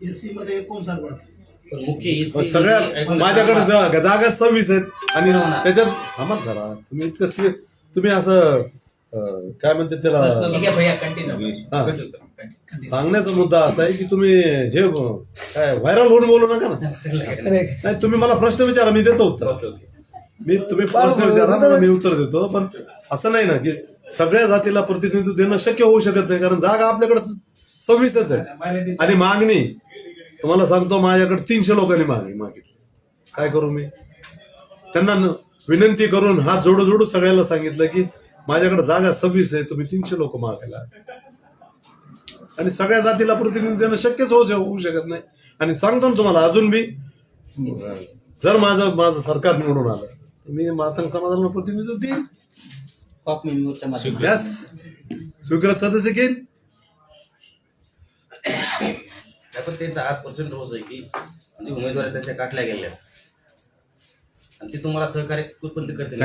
SC मध्ये एकोणसाठ जाती? पण मुख्य EC सगळ्या माझ्याकडे जा- जागा सव्वीस आहेत आणि हो ना. त्याच्यात थांबा जरा. तुम्ही इतकं सी- तुम्ही असं अं, काय म्हणते त्याला? ठीक आहे भैया कंटिन्यू हा. सांगण्याचा मुद्दा असा आहे की तुम्ही हे ब- काय व्हायरल होऊन बोलू नका ना. नाही तुम्ही मला प्रश्न विचारा मी देतो उत्तर. मी तुम्ही प्रश्न विचारा मला मी उत्तर देतो. पण असं नाही ना की सगळ्या जातीला प्रतिनिधित्व देणं शक्य होऊ शकत नाही कारण जागा आपल्याकडे सव्वीसच आहे. आणि मागणी तुम्हाला सांगतो माझ्याकडे तीनशे लोकांनी मागणी मागितली. काय करू मी? त्यांना विनंती करून हात जोडू जोडू सगळ्याला सांगितलं की माझ्याकडे जागा सव्वीस आहे तुम्ही तीनशे लोक मागायला. आणि सगळ्या जातीला प्रतिनिधित्व देणं शक्यच होऊ होऊ शकत नाही. आणि सांगतो ना तुम्हाला अजून बी जर माझं माझं सरकार निवडून आलं तर मी मातंग समाजाला प्रतिनिधित्व देईन. स्वीकृत सदस्य घेईन. पण त्यांचा आज पर्सेंट रोज आहे की म्हणजे उमेदवार त्याच्या त्यांच्या काटल्या गेल्या. आणि ते तुम्हाला सहकार्य उत्पन्न करते